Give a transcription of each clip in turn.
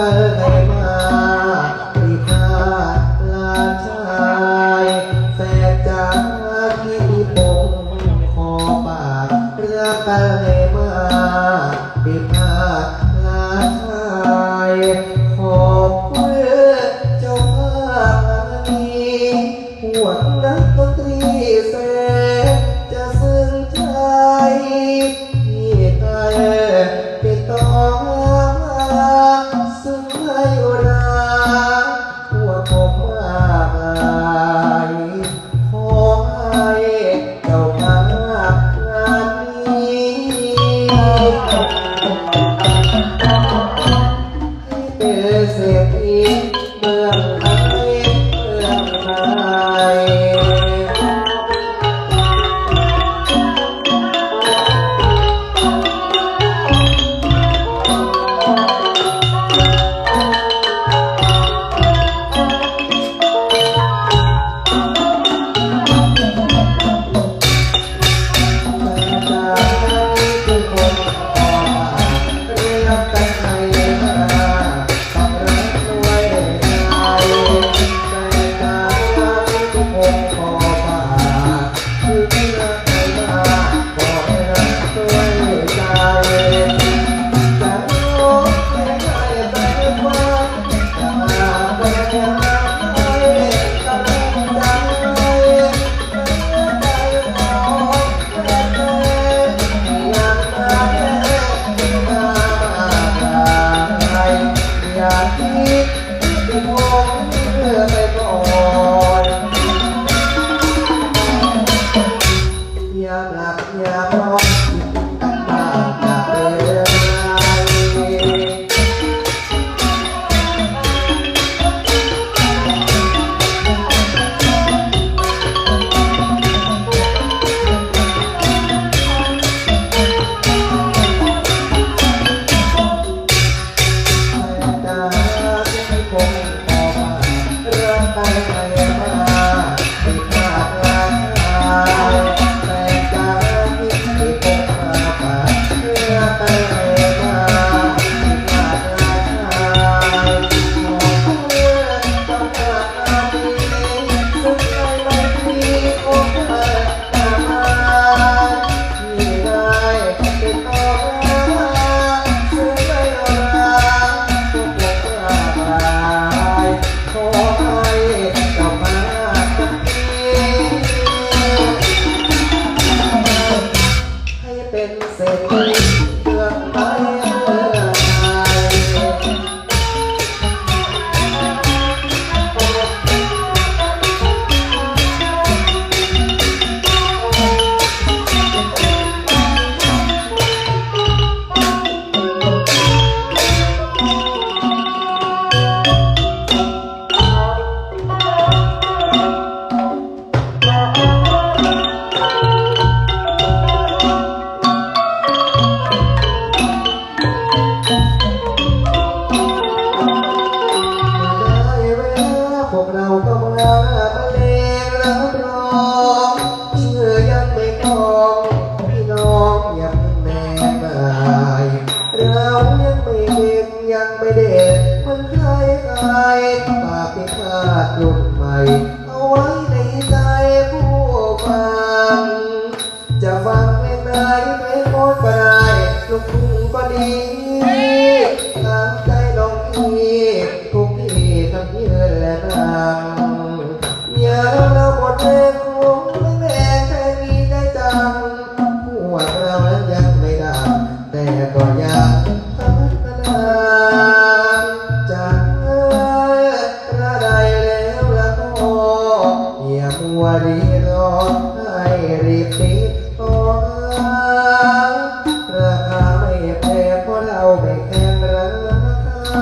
कर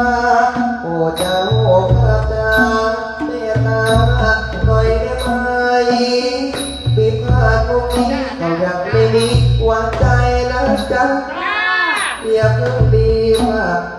าโอ้จ้าพรดาเมตตาหน่อยได้ไหมปาตรงเรายังไม่มีวางใจนะจ๊ะอย่าเพิ่งดีมา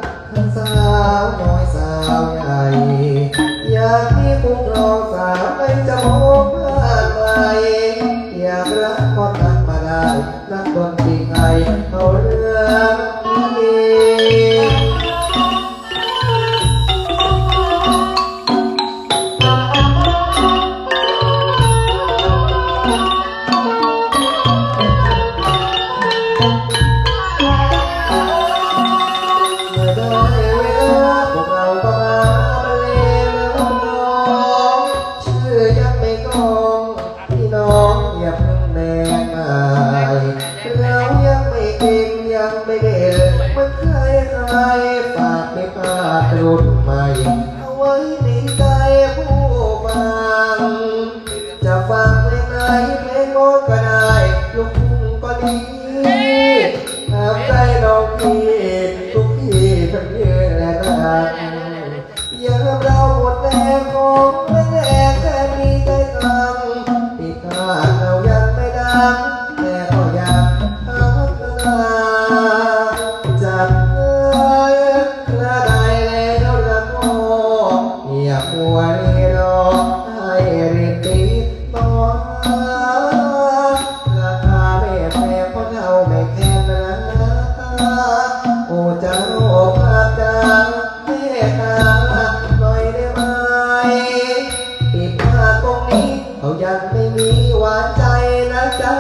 กินยังไม่เด็ดมันเคยหายฝากไม่พลาดรุ่นใหม่ เอาไว้ในใจผู้ฟัง จะฟังไม่ไหนเพลงโก็ได้ลูกทุ่งก็ดีทำใจลองพีดทุกทีทั้งเยืนและนาอย่าเราหมดแรงของแรงแค่มีใจตังที่ขาดเรายังไม่ดัง นัไม่มีหวานใจนะจ๊ะ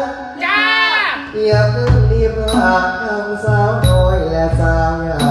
จ้า อย่าเพิ่งรีบหากทางสาวน้อยและสาวงาม